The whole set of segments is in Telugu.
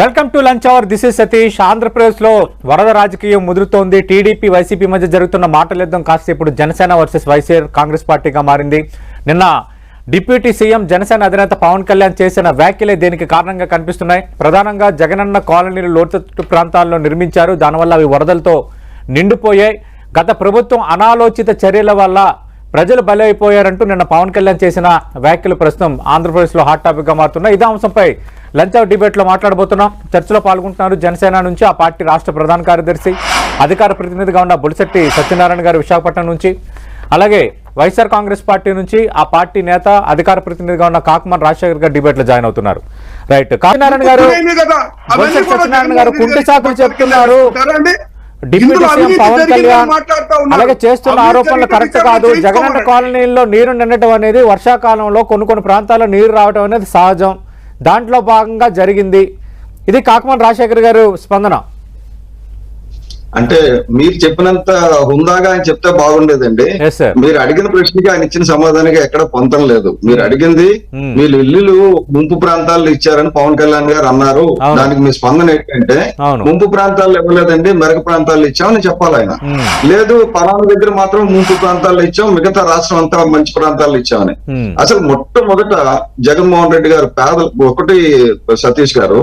Welcome to lunch hour. This is Satish. ఆంధ్రప్రదేశ్లో వరద రాజకీయం ముదురుతోంది. టీడీపీ వైసీపీ మధ్య జరుగుతున్న మాటల యుద్ధం కాస్త ఇప్పుడు జనసేన వర్సెస్ వైసీఆర్ కాంగ్రెస్ పార్టీగా మారింది. నిన్న డిప్యూటీ సీఎం జనసేన అధినేత పవన్ కళ్యాణ్ చేసిన వ్యాఖ్యలే దీనికి కారణంగా కనిపిస్తున్నాయి. ప్రధానంగా జగనన్న కాలనీలు లోతట్టు ప్రాంతాల్లో నిర్మించారు. దానివల్ల అవి వరదలతో నిండిపోయాయి. గత ప్రభుత్వం అనాలోచిత చర్యల వల్ల ప్రజలు బలైపోయారంటూ నిన్న పవన్ కళ్యాణ్ చేసిన వ్యాఖ్యలు ప్రస్తుతం ఆంధ్రప్రదేశ్లో హాట్ టాపిక్గా మారుతున్నాయి. ఇదే అంశంపై లంచ్ అవర్ డిబేట్లో మాట్లాడబోతున్నాం. చర్చలో పాల్గొంటున్నారు జనసేన నుంచి ఆ పార్టీ రాష్ట్ర ప్రధాన కార్యదర్శి అధికార ప్రతినిధిగా ఉన్న బులిశెట్టి సత్యనారాయణ గారు విశాఖపట్నం నుంచి. అలాగే వైఎస్ఆర్ కాంగ్రెస్ పార్టీ నుంచి ఆ పార్టీ నేత అధికార ప్రతినిధిగా ఉన్న కాకమన్ రాజశేఖర్ గారు డిబేట్లో జాయిన్ అవుతున్నారు. రైట్. కాకినారాయణ గారు సత్యనారాయణ గారు కుంటి సాకులు చెప్తున్నారు? Deputy CM Pawan Kalyan. అలాగే చేస్తున్న ఆరోపణలు కరెక్ట్ కాదు. జగనన్న. కాలనీలో నీరు నిండటం అనేది వర్షాకాలంలో కొన్ని కొన్ని ప్రాంతాల్లో నీరు రావడం అనేది సహజం. దాంట్లో భాగంగా జరిగింది. ఇది కాకమన్ రాజశేఖర్ గారు స్పందన. అంటే మీరు చెప్పినంత హుందాగా ఆయన చెప్తే బాగుండేదండి. మీరు అడిగిన ప్రశ్నకి ఆయన ఇచ్చిన సమాధానానికి ఎక్కడ పొంతం లేదు మీరు అడిగింది Hmm. వీళ్ళు ఇల్లులు ముంపు ప్రాంతాల్లో ఇచ్చారని పవన్ కళ్యాణ్ గారు అన్నారు. దానికి మీ స్పందన ఏంటంటే. ముంపు ప్రాంతాల్లో ఇవ్వలేదండి మెరక ప్రాంతాల్లో ఇచ్చామని చెప్పాలి ఆయన Hmm. లేదు పలానా దగ్గర మాత్రం ముంపు ప్రాంతాల్లో ఇచ్చాం మిగతా రాష్ట్రం అంతా మంచి ప్రాంతాల్లో ఇచ్చామని Hmm. అసలు మొట్టమొదట జగన్మోహన్ రెడ్డి గారు పేద ఒకటి సతీష్ గారు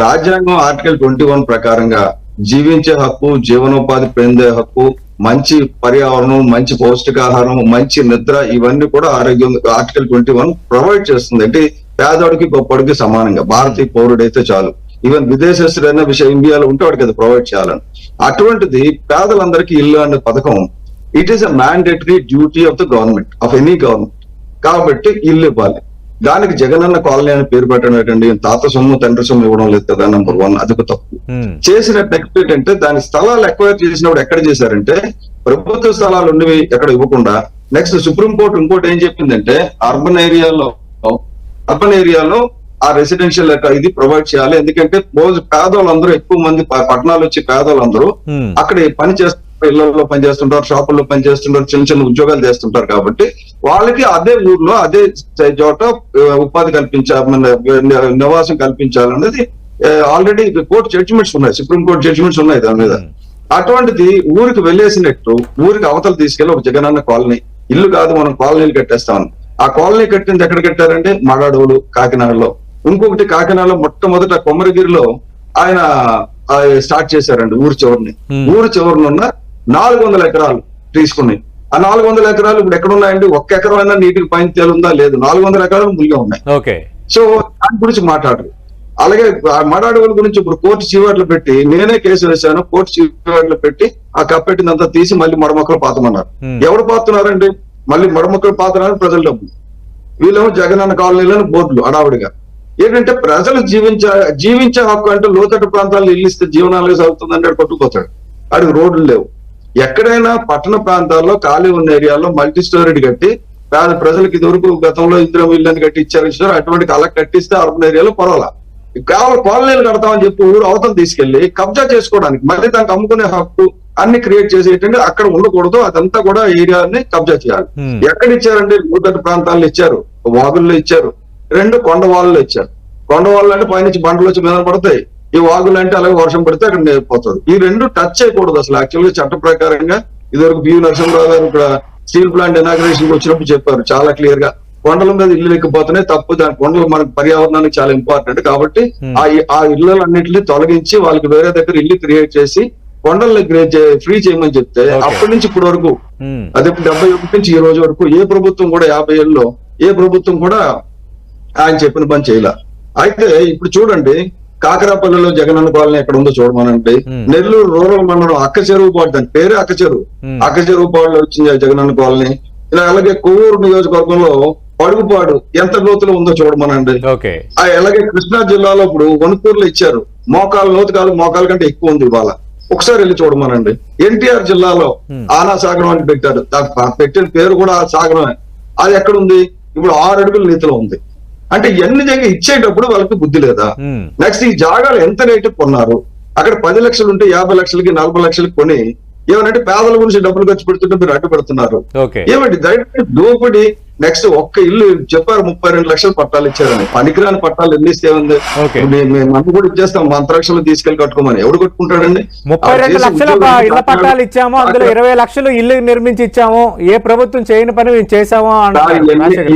రాజ్యాంగం ఆర్టికల్ ట్వంటీ వన్ ప్రకారంగా జీవించే హక్కు జీవనోపాధి పొందే హక్కు మంచి పర్యావరణం మంచి పౌష్టికాహారం మంచి నిద్ర ఇవన్నీ కూడా ఆరోగ్యం ఆర్టికల్ ట్వంటీ వన్ ప్రొవైడ్ చేస్తుంది. అంటే పేదవాడికి గొప్పడికి సమానంగా. భారతీయ పౌరుడైతే చాలు. ఈవెన్ విదేశస్తుడైన విషయం ఇండియాలో ఉంటే వాడికి అది ప్రొవైడ్ చేయాలని. అటువంటిది పేదలందరికీ ఇల్లు అనే పథకం it is a mandatory duty of the government of any government కాబట్టి ఇల్లు ఇవ్వాలి. దానికి జగనన్న కాలనీ అని పేరు పెట్టడం ఏంటండి తాత సొమ్ము తండ్రి సొమ్ము ఇవ్వడం లేదు కదా నెంబర్ వన్ అది ఒక తప్పు. చేసిన నెక్స్ట్ ఏంటంటే దాని స్థలాలు ఎక్వైర్ చేసినప్పుడు ఎక్కడ చేశారంటే ప్రభుత్వ స్థలాలు ఉండేవి ఎక్కడ ఇవ్వకుండా నెక్స్ట్ సుప్రీం కోర్టు ఇంకోటి ఏం చెప్పిందంటే అర్బన్ ఏరియాలో అర్బన్ ఏరియాలో ఆ రెసిడెన్షియల్ ఇది ప్రొవైడ్ చేయాలి ఎందుకంటే రోజు పేదోళ్ళందరూ ఎక్కువ మంది పట్టణాలు వచ్చి పేదోళ్ళందరూ Hmm. అక్కడ పని చేస్తుంటారు ఇళ్ళలో పని చేస్తుంటారు షాపుల్లో పని చేస్తుంటారు చిన్న చిన్న ఉద్యోగాలు చేస్తుంటారు కాబట్టి వాళ్ళకి అదే ఊర్లో అదే చోట ఉపాధి కల్పించాలి నివాసం కల్పించాలనేది ఆల్రెడీ కోర్టు జడ్జిమెంట్స్ ఉన్నాయి సుప్రీం కోర్టు జడ్జిమెంట్స్ ఉన్నాయి దాని మీద. అటువంటిది ఊరికి వెళ్ళేసినట్టు ఊరికి అవతల తీసుకెళ్ళి ఒక జగనన్న కాలనీ ఇల్లు కాదు మనం కాలనీలు కట్టేస్తామని ఆ కాలనీ కట్టింది ఎక్కడ కట్టారంటే మగాడవులు కాకినాడలో. ఇంకొకటి కాకినాడలో మొట్టమొదట కొమరగిరిలో ఆయన స్టార్ట్ చేశారండి ఊరు చివరిని. Hmm. ఊరు చివరిన ఉన్న నాలుగు వందల ఎకరాలు తీసుకుని ఆ నాలుగు వందల ఎకరాలు ఇప్పుడు ఎక్కడ ఉన్నాయండి ఒక్క ఎకరం అయినా నీటికి పైన తేలుందా లేదు. నాలుగు వందల ఎకరాలు మునిగా ఉన్నాయి. ఓకే. సో దాని గురించి మాట్లాడరు అలాగే ఆ మడాడవుల గురించి ఇప్పుడు కోర్టు చీవాట్లు పెట్టి నేనే కేసు వేశాను కోర్టు చీవాట్లు పెట్టి ఆ కప్పెట్టిందంతా తీసి మళ్ళీ మడమక్కలు పాతమన్నారు. ఎవరు పాతున్నారండి మళ్ళీ మడమక్కలు పాతున్నారు ప్రజల డబ్బు. వీళ్ళేమో జగనన్న కాలనీలను బోర్డులు అడావుడిగా ఏంటంటే ప్రజలు జీవించే జీవించే హక్కు అంటే లోతట్టు ప్రాంతాల్లో ఇల్లు ఇస్తే జీవనాలు సాగుతుందంటే ఆడు కొట్టుకుపోతాడు. ఆడికి రోడ్లు లేవు. ఎక్కడైనా పట్టణ ప్రాంతాల్లో ఖాళీ ఉన్న ఏరియాలో మల్టీ స్టోరీడ్ కట్టి పేద ప్రజలకు ఇదివరకు గతంలో ఇందిరా ఇల్లని కట్టి ఇచ్చారు ఇచ్చారు అటువంటి అలా కట్టిస్తే అర్బన్ ఏరియాలో పర్వాలా? కావాలి కాలనీలు కడతామని చెప్పి ఊరు అవతల తీసుకెళ్ళి కబ్జా చేసుకోవడానికి మళ్ళీ దానికి అమ్ముకునే హక్కు అన్ని క్రియేట్ చేసి ఏంటంటే అక్కడ ఉండకూడదు అదంతా కూడా ఏరియాని కబ్జా చేయాలి. ఎక్కడ ఇచ్చారండి లోతట్టు ప్రాంతాల్లో ఇచ్చారు వాగుల్లో ఇచ్చారు రెండు కొండ వాళ్ళలో ఇచ్చారు. కొండ వాళ్ళు అంటే పైనుంచి బండలు వచ్చి మీద పడతాయి. ఈ వాగులు అంటే అలాగే వర్షం పడితే అక్కడ నేర్పోతుంది ఈ రెండు టచ్ చేయకూడదు అసలు. యాక్చువల్గా చట్ట ప్రకారంగా ఇదివరకు బియ్య నరసింహరావు గారు ఇక్కడ స్టీల్ ప్లాంట్ ఇనాగ్రేషన్ వచ్చినప్పుడు చెప్పారు. చాలా క్లియర్గా కొండల మీద ఇల్లు ఎక్కిపోతున్నాయి తప్పు. దాని కొండలు మనకు పర్యావరణానికి చాలా ఇంపార్టెంట్ కాబట్టి Hmm. ఆ ఆ ఇళ్ళన్నింటినీ తొలగించి వాళ్ళకి వేరే దగ్గర ఇల్లు క్రియేట్ చేసి కొండల్ని ఫ్రీ చేయమని చెప్తే. అప్పటి నుంచి ఇప్పటి వరకు Hmm. అదే డెబ్బై ఒకటి నుంచి ఈ రోజు వరకు ఏ ప్రభుత్వం కూడా యాభై ఏళ్ళలో ఏ ప్రభుత్వం కూడా ఆయన చెప్పిన పని చేయలే. అయితే ఇప్పుడు చూడండి కాకరాపల్లిలో జగనన్న కాలనీ ఎక్కడ ఉందో చూడమనండి. నెల్లూరు రూరల్ మండలం అక్క చెరువు పాడు దాని పేరే అక్క చెరువు. అక్క చెరువు పాడులో వచ్చింది జగనన్న కాలనీ ఇలా అలాగే కొవ్వూరు నియోజకవర్గంలో పడుగుపాడు ఎంత లోతులో ఉందో చూడమనండి. అలాగే కృష్ణా జిల్లాలో ఇప్పుడు వణుకూరులో ఇచ్చారు. మోకాలు లోతు కాదు మోకాల కంటే ఎక్కువ ఉంది ఇవాళ. ఒకసారి వెళ్ళి చూడమనండి. ఎన్టీఆర్ జిల్లాలో. ఆనా సాగరం అని పెట్టారు. దానికి పెట్టిన పేరు కూడా ఆ సాగరమే. అది ఎక్కడ ఉంది? ఇప్పుడు ఆరు అడుగుల నీతిలో ఉంది. అంటే ఎన్ని జగ ఇచ్చేటప్పుడు వాళ్ళకి బుద్ధి లేదా. నెక్స్ట్ ఈ జాగాలు ఎంత రేటు కొన్నారు? అక్కడ పది లక్షలు ఉంటే యాభై లక్షలకి నలభై లక్షలకి కొని ఏమనంటే పేదల గురించి డబ్బులు ఖర్చు పెడుతుంటే మీరు అడ్డు పెడుతున్నారు ఏమండి దయచేసి దోపిడి నెక్స్ట్ ఒక్క ఇల్లు చెప్పారు ముప్పై రెండు లక్షలు పట్టాలు ఇచ్చారని. పనికిరాని పట్టాలు ఎన్ని ఇస్తే ఉంది? మందు కూడా ఇచ్చేస్తాం. మంత్రాక్షలు తీసుకెళ్ళి కట్టుకోమని. ఎవడు కట్టుకుంటాడండి? ముప్పై రెండు లక్షల ఇళ్ళ పట్టాలు- ఇచ్చాము అందులో ఇరవై లక్షలు ఇల్లు నిర్మించి ఇచ్చాము. ఏ ప్రభుత్వం చేయని పని మేము చేసాము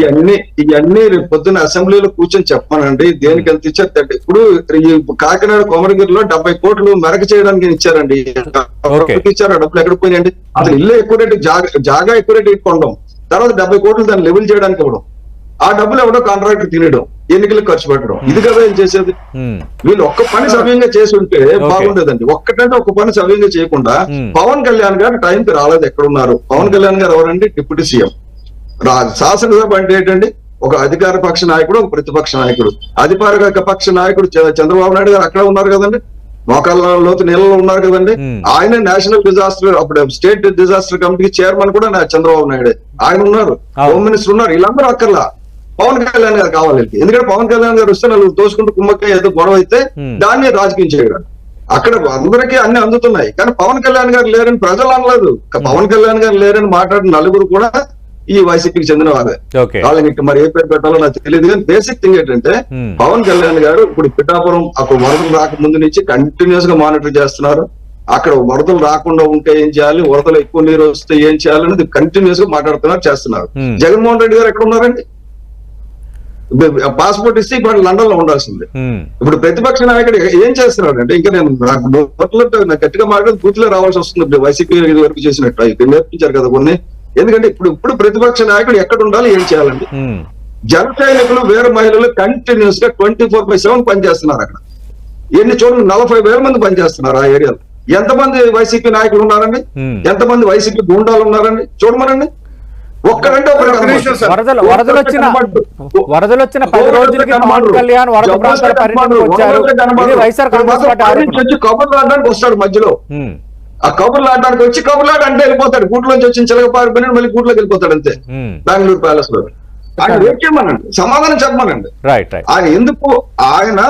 ఇవన్నీ. ఇవన్నీ పొద్దున్న అసెంబ్లీలో కూర్చొని చెప్పానండి దేనికి ఎంత ఇచ్చారు. ఇప్పుడు ఈ కాకినాడ కొమరగిరిలో డెబ్బై కోట్లు మెరక చేయడానికి ఇచ్చారండి. ఇచ్చారు. డబ్బులు ఎక్కడ పోయినాయండి? అసలు ఇల్లు ఎక్కువ రేటు జాగా జాగా ఎక్కువ రేటు కొనడం. తర్వాత డెబ్బై కోట్లు దాన్ని లెవెల్ చేయడానికి ఇవ్వడం. ఆ డబ్బులు ఎవడో కాంట్రాక్టర్ తినడం ఎన్నికలకు ఖర్చు పెట్టడం. ఇది కదా ఏం చేసేది? ఉమ్, వీళ్ళు ఒక్క పని సవ్యంగా చేసి ఉంటే బాగుండేదండి. ఒక్కటంటే ఒక్క పని సవ్యంగా చేయకుండా Hmm. పవన్ కళ్యాణ్ గారు టైంకి రాలేదు ఎక్కడున్నారు? పవన్ కళ్యాణ్ గారు ఎవరండి? Deputy CM. శాసనసభ అంటే ఏంటండి? ఒక అధికార పక్ష నాయకుడు ఒక ప్రతిపక్ష నాయకుడు. అధికార పక్ష నాయకుడు చంద్రబాబు నాయుడు గారు అక్కడ ఉన్నారు కదండి. మోకాళ్ళ లోతు నీళ్ళలో ఉన్నారు కదండి. ఆయన నేషనల్ డిజాస్టర్ అప్పుడు స్టేట్ డిజాస్టర్ కమిటీకి చైర్మన్ కూడా నా చంద్రబాబు నాయుడే. ఆయన ఉన్నారు. హోమ్ మినిస్టర్ ఉన్నారు. వీళ్ళందరూ అక్కర్లా. పవన్ కళ్యాణ్ గారు కావాలి. ఎందుకంటే పవన్ కళ్యాణ్ గారు వస్తే నలుగురు తోసుకుంటూ కుమ్మక్క ఏదో గొడవ అయితే. దాన్ని రాజకీయం చేయడం. అక్కడ అందరికీ అన్ని అందుతున్నాయి. కానీ పవన్ కళ్యాణ్ గారు లేరని ప్రజలు అనలేదు. పవన్ కళ్యాణ్ గారు లేరని మాట్లాడిన నలుగురు కూడా ఈ వైసీపీకి చెందిన వాళ్ళే వాళ్ళకి ఇంకా మరి ఏ పేరు పెట్టాలో నాకు తెలియదు కానీ బేసిక్ థింగ్ ఏంటంటే. పవన్ కళ్యాణ్ గారు ఇప్పుడు పిఠాపురం అక్కడ వరదలు రాకముందు నుంచి కంటిన్యూస్గా మానిటర్ చేస్తున్నారు. అక్కడ వరదలు రాకుండా ఉంటే ఏం చేయాలి? వరదలు ఎక్కువ నీరు వస్తే ఏం చేయాలి అనేది కంటిన్యూస్గా మాట్లాడుతున్నారు చేస్తున్నారు. జగన్మోహన్ రెడ్డి గారు ఎక్కడ ఉన్నారండి? పాస్పోర్ట్ ఇస్తే ఇప్పుడు లండన్లో ఉండాల్సిందే ఇప్పుడు ప్రతిపక్ష నాయకుడు ఏం చేస్తున్నాడు అంటే ఇంకా నేను నాకు గట్టిగా మాట్లాడి బూత్లో రావాల్సి వస్తుంది. వైసీపీ ఇది వరకు చేసినట్టు. నేర్పించారు కదా కొన్ని. ఎందుకంటే ఇప్పుడు ఇప్పుడు ప్రతిపక్ష నాయకుడు ఎక్కడ ఉండాలి ఏం చేయాలండి? జన సైనికులు వేరే మహిళలు కంటిన్యూస్గా ట్వంటీ ఫోర్ బై సెవెన్ పనిచేస్తున్నారు అక్కడ. ఎన్ని చూడండి నలభై వేల మంది పనిచేస్తున్నారు ఆ ఏరియాలో. ఎంతమంది వైసీపీ నాయకులు ఉన్నారండి. ఎంతమంది వైసీపీ గుండాలు ఉన్నారండి? చూడమనండి. ఒక్కరంటే. వరదలు వరదలు వచ్చిన వరదలు వచ్చిన పది రోజులకి పవన్ కళ్యాణ్ వరద ప్రాంతాల పర్యటనకు వచ్చారు. ఇది వైఎస్ఆర్ కాంగ్రెస్ పార్టీ ఆరోపణ. వచ్చి కబుర్లు ఆడడానికి వస్తాడు మధ్యలో. ఆ కబుర్లు ఆడడానికి వచ్చి కబుర్లు ఆడ అంటే వెళ్ళిపోతాడు. గూట్లోంచి వచ్చిన చిలక పారిపోయినాడు మళ్ళీ గూట్లోకి వెళ్ళిపోతాడు అంతే. బెంగళూరు ప్యాలెస్లో ఆయన వెయిట్ చేయమనండి సమాధానం చెప్పమనండి. ఆయన ఎందుకు? ఆయన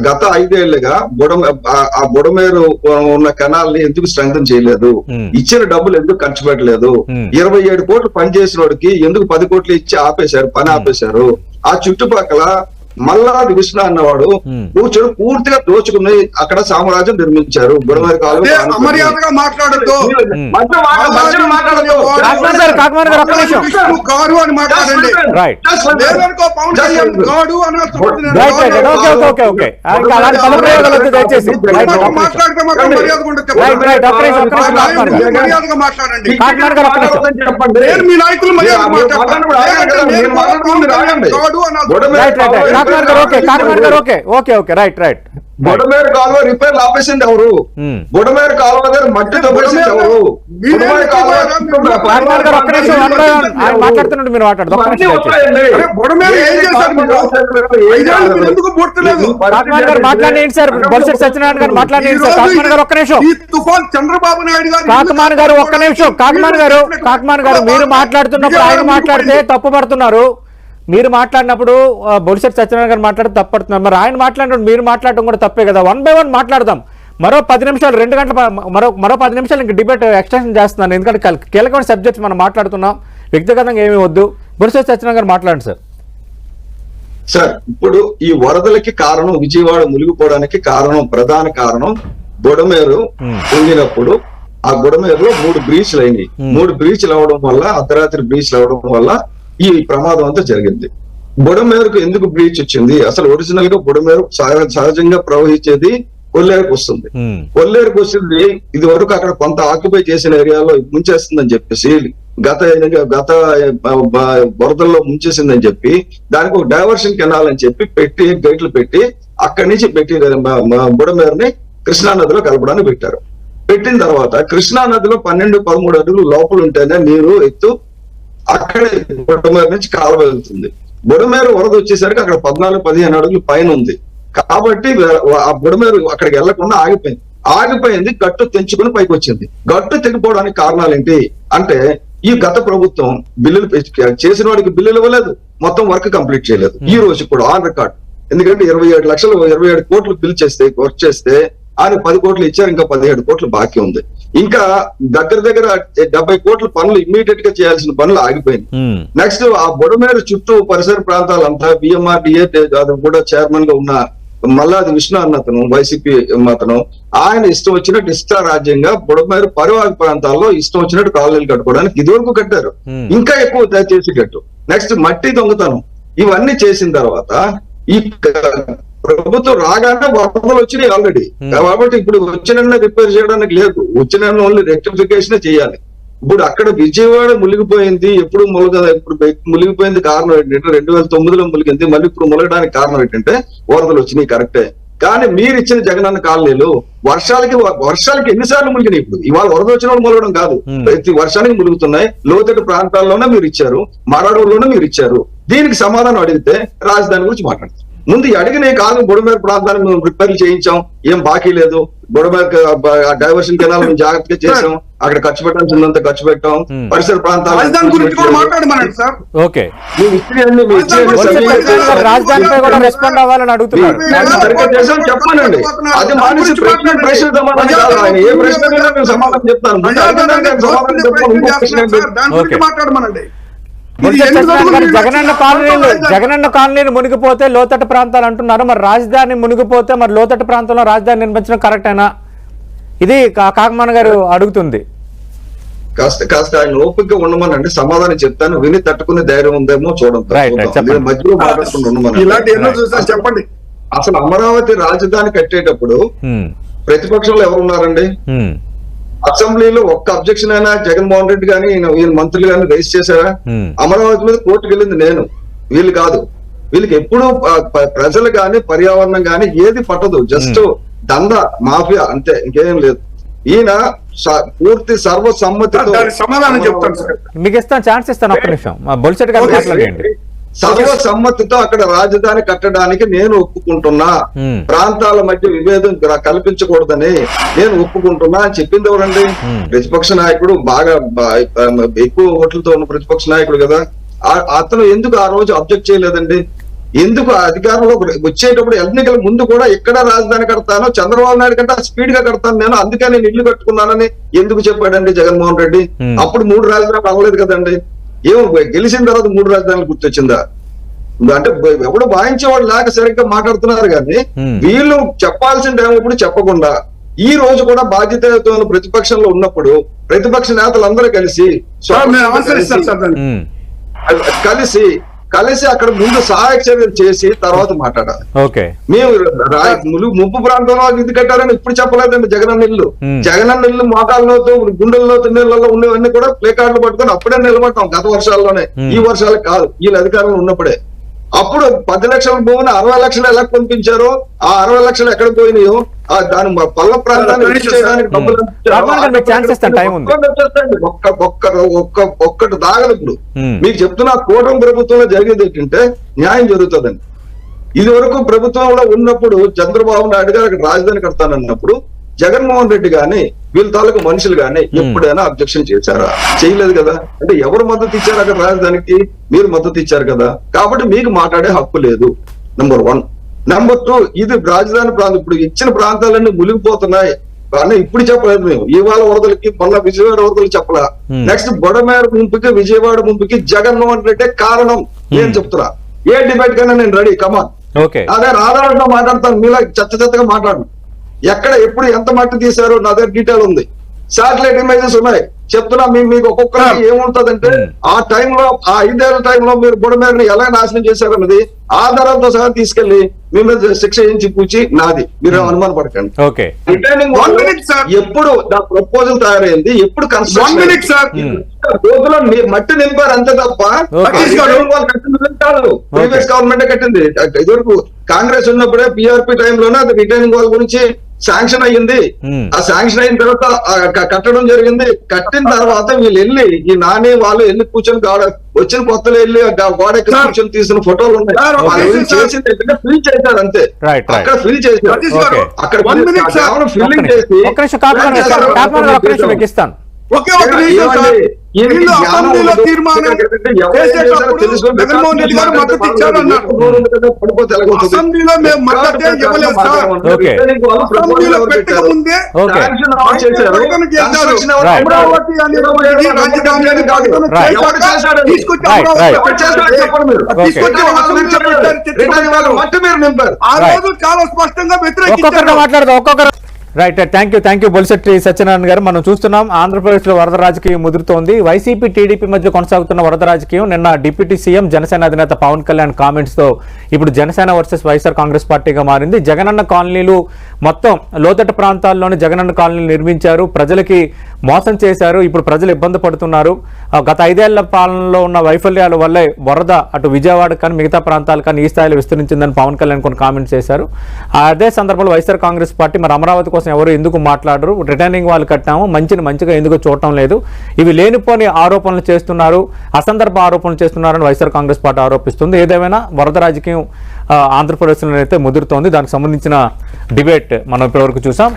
గత ఐదేళ్ళుగా బుడమ ఆ- బుడమేరు ఉన్న కెనాల్ని ఎందుకు స్ట్రెంగ్ చేయలేదు. ఇచ్చిన డబ్బులు ఎందుకు ఖర్చు పెట్టలేదు. ఇరవై ఏడు కోట్లు పనిచేసిన వాడికి ఎందుకు పది కోట్లు ఇచ్చి ఆపేశారు పని ఆపేశారు? ఆ చుట్టుపక్కల మల్లాది విష్ణు అన్నవాడు. కూర్చొని పూర్తిగా దోచుకుని అక్కడ సామ్రాజ్యం నిర్మించారు. ఆనుకొని. అమర్యాదగా మాట్లాడద్దు. కారు అని మాట్లాడండి. చెప్పండి. మా నాయకులు మాట్లాడండి. నేను మీ నాయకులు మర్యాద రైట్ రైట్ రైట్ కాకినాడ గారు ఓకే కాకినాడ గారు okay okay okay right right. Budameru కాలువ రిపేర్ ఆపేసింది ఎవరు. బుడమేరు కాలువ దగ్గర మట్టి ఎవరు? మాట్లాడుతున్నాడు మీరు మాట్లాడదు మాట్లాడండి సార్ సత్యనారాయణ గారు మాట్లాడండి సార్ కాకినాడ గారు ఒక్క నిమిషం. ఈ తుఫాన్ చంద్రబాబు నాయుడు గారు కాకమాన్ గారు ఒక్క నిమిషం కాకమాన్ గారు కాకమాన్ గారు మీరు మాట్లాడుతున్నప్పుడు ఆయన మాట్లాడితే తప్పు పడుతున్నారు మీరు మాట్లాడినప్పుడు బొలిశెట్టి సత్యనారాయణ గారు మాట్లాడితే తప్పు పడుతున్నారు మరి ఆయన మాట్లాడినప్పుడు మీరు మాట్లాడడం కూడా తప్పే కదా? వన్ బై వన్ మాట్లాడదాం. మరో పది నిమిషాలు రెండు గంటల మరో మరో పది నిమిషాలు ఇంక డిబేట్ ఎక్స్టెన్షన్ చేస్తున్నాను. ఎందుకంటే కల్- కీలకమైన సబ్జెక్ట్స్ మనం మాట్లాడుతున్నాం. వ్యక్తిగతంగా ఏమీ వద్దు. బొలిశెట్టి సత్యనారాయణ గారు మాట్లాడండి సార్. సార్ ఇప్పుడు ఈ వరదలకి కారణం విజయవాడ మునిగిపోవడానికి కారణం ప్రధాన కారణం బుడమేరు. పొంగినప్పుడు ఆ బుడమేరులో మూడు బ్రీచ్లు అయినాయి. మూడు బ్రీచ్లు అవడం వల్ల అర్ధరాత్రి బ్రీచ్లు అవడం వల్ల ఈ ప్రమాదం అంతా జరిగింది. బుడమేరుకు ఎందుకు బ్రీచ్ వచ్చింది? అసలు ఒరిజినల్గా బుడమేరు సహ- సహజంగా ప్రవహించేది కొల్లేరుకు వస్తుంది. కొల్లేరుకు వచ్చింది ఇది వరకు అక్కడ కొంత ఆక్యుపై చేసిన ఏరియాలో ముంచేస్తుందని చెప్పేసి గత గత వరదల్లో ముంచేసిందని చెప్పి దానికి ఒక డైవర్షన్ కెనాల్ అని చెప్పి పెట్టి గేట్లు పెట్టి అక్కడి నుంచి పెట్టి బుడమేరుని కృష్ణా నదిలో కలపడానికి పెట్టారు. పెట్టిన తర్వాత కృష్ణా నదిలో పన్నెండు పదమూడు అడుగులు లోపల ఉంటేనే నీరు ఎత్తు అక్కడే బుడమేరు నుంచి కాలువ వెళ్తుంది. బుడమేరు వరద వచ్చేసరికి అక్కడ పద్నాలుగు పదిహేను అడుగులు పైన ఉంది. కాబట్టి ఆ బుడమేరు అక్కడికి వెళ్ళకుండా ఆగిపోయింది. ఆగిపోయింది గట్టు తెంచుకుని పైకి వచ్చింది. గట్టు తెగిపోవడానికి కారణాలు ఏంటి అంటే ఈ గత ప్రభుత్వం బిల్లులు చేసిన వాడికి బిల్లులు ఇవ్వలేదు. మొత్తం వర్క్ కంప్లీట్ చేయలేదు. ఈ రోజు కూడా ఆన్ రికార్డ్ ఎందుకంటే ఇరవై ఏడు లక్షలు ఇరవై ఏడు కోట్లు బిల్ చేస్తే వర్క్ చేస్తే ఆయన పది కోట్లు ఇచ్చారు ఇంకా పదిహేడు కోట్లు బాకీ ఉంది. ఇంకా దగ్గర దగ్గర డెబ్బై కోట్ల పనులు ఇమ్మీడియట్గా చేయాల్సిన పనులు ఆగిపోయింది నెక్స్ట్ ఆ బుడమేరు చుట్టూ పరిసర ప్రాంతాలంతా బిఎంఆర్డిఏ అది కూడా చైర్మన్గా ఉన్న మల్లాది విష్ణు అన్న అతను వైసీపీ అతను ఆయన ఇష్టం వచ్చినట్టు ఇష్టారాజ్యంగా బుడమేరు పరివాహక ప్రాంతాల్లో ఇష్టం వచ్చినట్టు కాలనీలు కట్టుకోవడానికి ఇదివరకు కట్టారు. ఇంకా ఎక్కువ చేసేటట్టు. నెక్స్ట్ మట్టి దొంగతనం. ఇవన్నీ చేసిన తర్వాత ఈ ప్రభుత్వం రాగానే వరదలు వచ్చినాయి ఆల్రెడీ Hmm. కాబట్టి ఇప్పుడు వచ్చిన రిపేర్ చేయడానికి లేదు. వచ్చిన ఓన్లీ రెక్టిఫికేషన్ చేయాలి. ఇప్పుడు అక్కడ విజయవాడ మునిగిపోయింది ఎప్పుడు ములగ ఇప్పుడు మునిగిపోయింది కారణం ఏంటంటే రెండు వేల తొమ్మిదిలో మునిగింది మళ్ళీ ఇప్పుడు ములగడానికి కారణం ఏంటంటే వరదలు వచ్చినాయి కరెక్టే కానీ మీరు ఇచ్చిన జగనన్న కాలనీలు వర్షాలకి వర్షాలకి ఎన్నిసార్లు మునిగినాయి ఇప్పుడు? ఇవాళ వరద వచ్చిన వాళ్ళు ములగడం కాదు. Hmm. ప్రతి వర్షానికి ములుగుతున్నాయి లోతట్టు ప్రాంతాల్లోనే మీరు ఇచ్చారు. మరాడూరులోనే మీరు ఇచ్చారు. దీనికి సమాధానం అడిగితే రాజధాని గురించి మాట్లాడతారు. ముందు ఈ అడిగిన కాదు బుడమేర ప్రాంతాన్ని మేము రిపేర్లు చేయించాం. ఏం బాకీ లేదు. బుడమేర డైవర్షన్ కెనాల్ మేము జాగ్రత్తగా చేసాం అక్కడ ఖర్చు పెట్టాల్సిందంత ఖర్చు పెట్టాం. Hmm. పరిసర ప్రాంతాలు చెప్పానండి. అది ప్రశ్న ప్రశ్న సమాధానం కాదు. ఆయన ఏ ప్రశ్న సమాధానం చెప్తాను సమాధానం చెప్తాను జగనన్న కాలనీలు జగనన్న కాలనీలు మునిగిపోతే లోతట్టు ప్రాంతాలు అంటున్నారు. మరి రాజధాని మునిగిపోతే మరి లోతట్టు ప్రాంతంలో రాజధాని నిర్మించడం కరెక్టేనా ఇది కాకమాన గారు అడుగుతుంది. కాస్త కాస్త ఆయన ఓపిక ఉండమనండి. సమాధానం చెప్తాను. విని తట్టుకునే ధైర్యం ఉందేమో చూడండి. మధ్యలో మాట్లాడుకుంటూ ఇలాంటి ఎన్నో. చూసాను. చెప్పండి. అసలు అమరావతి రాజధాని కట్టేటప్పుడు ఉమ్, ప్రతిపక్షంలో ఎవరు ఉన్నారండి ఉమ్, అసెంబ్లీలో ఒక్క అబ్జెక్షన్ అయినా జగన్మోహన్ రెడ్డి గాని ఈయన మంత్రులు గాని రైజ్ చేశారా? అమరావతి మీద కోర్టుకు వెళ్ళింది నేను. వీళ్ళు కాదు. వీళ్ళకి ఎప్పుడు ప్రజలు గాని పర్యావరణం గాని ఏది పట్టదు. జస్ట్ దంద మాఫియా అంతే ఇంకేం లేదు. ఈయన పూర్తి సర్వసమ్మతితో దానికి సమాధానం చెప్తాను సార్. మీకు ఇస్తాను ఛాన్స్ ఇస్తాను ఒక్క నిమిషం. బొలిసెట్ గారు మాట్లాడండి. సర్వసమ్మతితో అక్కడ రాజధాని కట్టడానికి నేను ఒప్పుకుంటున్నా. ప్రాంతాల మధ్య విభేదం కల్పించకూడదని నేను ఒప్పుకుంటున్నా అని చెప్పింది ఎవరండి. ప్రతిపక్ష నాయకుడు బాగా ఎక్కువ ఓట్లతో ఉన్న ప్రతిపక్ష నాయకుడు కదా. అతను ఎందుకు ఆ రోజు అబ్జెక్ట్ చేయలేదండి? ఎందుకు అధికారంలో వచ్చేటప్పుడు ఎన్నికల ముందు కూడా ఎక్కడ రాజధాని కడతానో చంద్రబాబు నాయుడు కంటే స్పీడ్గా కడతాను నేను అందుకే నేను ఇల్లు కట్టుకున్నానని ఎందుకు చెప్పాడండి జగన్మోహన్ రెడ్డి. అప్పుడు మూడు రాజధానులు అవ్వలేదు కదండి. ఏమో గెలిచిన తర్వాత మూడు రాజధానులు గుర్తొచ్చిందా? అంటే ఎవడు వాయించేవాడు లేక సరిగ్గా మాట్లాడుతున్నారు కానీ. వీళ్ళు చెప్పాల్సిన టైం ఇప్పుడు చెప్పకుండా ఈ రోజు కూడా బాధ్యతతో ఉన్న ప్రతిపక్షంలో ఉన్నప్పుడు ప్రతిపక్ష నేతలందరూ కలిసి సార్ నేను ఆన్సర్ ఇస్తాను సార్ దానికి. ఉమ్, కలిసి కలిసి అక్కడ ముందు సహాయక చర్యలు చేసి తర్వాత మాట్లాడాలి. ఓకే. మేము ముప్పు ప్రాంతంలో ఇది కట్టారని ఇప్పుడు చెప్పలేదండి జగనన్న ఇల్లు. జగనన్న ఇల్లు మోకాళ్ళలోతో గుండెల్లోతో నీళ్ళలో ఉండేవన్నీ కూడా ప్లే కార్డులు పట్టుకొని అప్పుడే నిలబడతాం గత వర్షాల్లోనే. ఈ వర్షాలకు కాదు వీళ్ళ అధికారంలో ఉన్నప్పుడే. అప్పుడు పది లక్షల భూమిని అరవై లక్షలు ఎలా పంపించారో ఆ అరవై లక్షలు ఎక్కడ పోయినాయో ఆ దాని పల్ల ప్రాంతాన్ని చేయడానికి. డబ్బులు ఒక్క ఒక్కటి దాగదు ఇప్పుడు Hmm. మీకు చెప్తున్నా కూటమి ప్రభుత్వంలో జరిగేది ఏంటంటే న్యాయం జరుగుతుందండి ఇది వరకు ప్రభుత్వంలో ఉన్నప్పుడు చంద్రబాబు నాయుడు గారు అక్కడ రాజధాని కడతానన్నప్పుడు జగన్మోహన్ రెడ్డి గాని వీళ్ళ తాలూకు మనుషులు గాని ఎప్పుడైనా అబ్జెక్షన్ చేశారా? చేయలేదు కదా. అంటే ఎవరు మద్దతు ఇచ్చారు అక్కడ రాజధానికి? మీరు మద్దతు ఇచ్చారు కదా. కాబట్టి మీకు మాట్లాడే హక్కు లేదు నంబర్ వన్ నెంబర్ టూ ఇది రాజధాని ప్రాంతం. ఇప్పుడు ఇచ్చిన ప్రాంతాలన్నీ మునిగిపోతున్నాయి. అని ఇప్పుడు చెప్పలేదు మేము. ఇవాళ వరదలకి మొన్న విజయవాడ వరదలు చెప్పలా. నెక్స్ట్ బొడమేర ముంపుకి విజయవాడ ముంపుకి జగన్మోహన్ రెడ్డి కారణం. నేను చెప్తున్నా? ఏ డిబేట్ కైనా నేను రెడీ కమాన్ అదే ఆధారంగా మాట్లాడతాను. మీలా చెత్త చెత్తగా మాట్లాడను. ఎక్కడ ఎప్పుడు ఎంత మట్టి తీశారో నా దగ్గర డీటెయిల్ ఉంది. శాటిలైట్ ఇమేజెస్ ఉన్నాయి. చెప్తున్నా మీ మీకు ఒక్కొక్కరికి ఏముంటదంటే. ఆ టైంలో ఆ ఐదేళ్ళ టైంలో మీరు బుడమేరని ఎలా నాశనం చేశారన్నది ఆధారాలతో సహా తీసుకెళ్ళి మీ మీద శిక్ష వేయించి పూచి నాది. మీరు అనుమాన పడకండి. ఎప్పుడు నా ప్రపోజల్ తయారైంది ఎప్పుడు కన్స్ట్రక్షన్ మినిట్ సార్ రోజులో ని- మట్టి నింపారు అంతే తప్ప వీళ్ళు ప్రీవియస్ గవర్నమెంట్ కట్టింది. ఇదివరకు కాంగ్రెస్ ఉన్నప్పుడే పిఆర్పి టైంలోనే అది రిటైనింగ్ వాల్ గురించి శాంక్షన్ అయ్యింది. ఆ శాంక్షన్ అయిన తర్వాత కట్టడం జరిగింది కట్టిన తర్వాత వీళ్ళు వెళ్ళి ఈ నాని వాళ్ళు వెళ్ళి కూర్చొని గాడ వచ్చిన కొత్తలో వెళ్ళి గోడ. కూర్చొని తీసిన ఫోటోలు ఉన్నాయి. చేసింది ఫిల్ చేశారు అంతే. అక్కడ ఫిల్ చేశారు. అక్కడ ఫిల్లింగ్. చేసి ఒకే ఒక సార్. అసెంబ్లీలో తీర్మానం చేసేటప్పుడు జగన్మోహన్ రెడ్డి గారు మద్దతు ఇచ్చారు అన్నారు అసెంబ్లీలో మేము మద్దతే ఇవ్వలేదు సార్. ఓకే. అసెంబ్లీలో పెట్టక ముందే. అమరావతి అనేది రాజధాని తీసుకొచ్చి ఆ. రోజు చాలా స్పష్టంగా వ్యతిరేకించారు. మాట్లాడదాం. ఒక్కొక్కరు right thank you thank you Bolisetti Satyanarayana గారు. మనం చూస్తున్నాం ఆంధ్రప్రదేశ్లో వరద రాజకీయం ముదురుతోంది. వైసీపీ టీడీపీ మధ్య కొనసాగుతున్న వరద రాజకీయం నిన్న డిప్యూటీ సీఎం జనసేన అధినేత పవన్ కళ్యాణ్ కామెంట్స్తో ఇప్పుడు జనసేన వర్సెస్ వైఎస్ఆర్ కాంగ్రెస్ పార్టీగా మారింది. జగనన్న కాలనీలు మొత్తం లోతట్టు ప్రాంతాల్లోని జగనన్న కాలనీలు నిర్మించారు. ప్రజలకి మోసం చేశారు. ఇప్పుడు ప్రజలు ఇబ్బంది పడుతున్నారు. గత ఐదేళ్ళ పాలనలో ఉన్న వైఫల్యాల వల్లే వరద అటు విజయవాడ కానీ మిగతా ప్రాంతాలు కానీ ఈ స్థాయిలో విస్తరించిందని పవన్ కళ్యాణ్ కొన్ని కామెంట్స్ చేశారు. అదే సందర్భంలో వైఎస్ఆర్ కాంగ్రెస్ పార్టీ మరి అమరావతి కోసం ఎవరు ఎందుకు మాట్లాడరు? రిటర్నింగ్ వాళ్ళు కట్టాము మంచిని మంచిగా ఎందుకు చూడటం లేదు? ఇవి లేనిపోని ఆరోపణలు చేస్తున్నారు అసందర్భ ఆరోపణలు చేస్తున్నారని వైఎస్ఆర్ కాంగ్రెస్ పార్టీ ఆరోపిస్తుంది. ఏదేమైనా వరద రాజకీయం ఆంధ్రప్రదేశ్లో అయితే ముదురుతోంది. దానికి సంబంధించిన డిబేట్ మనం ఇప్పటివరకు చూసాం.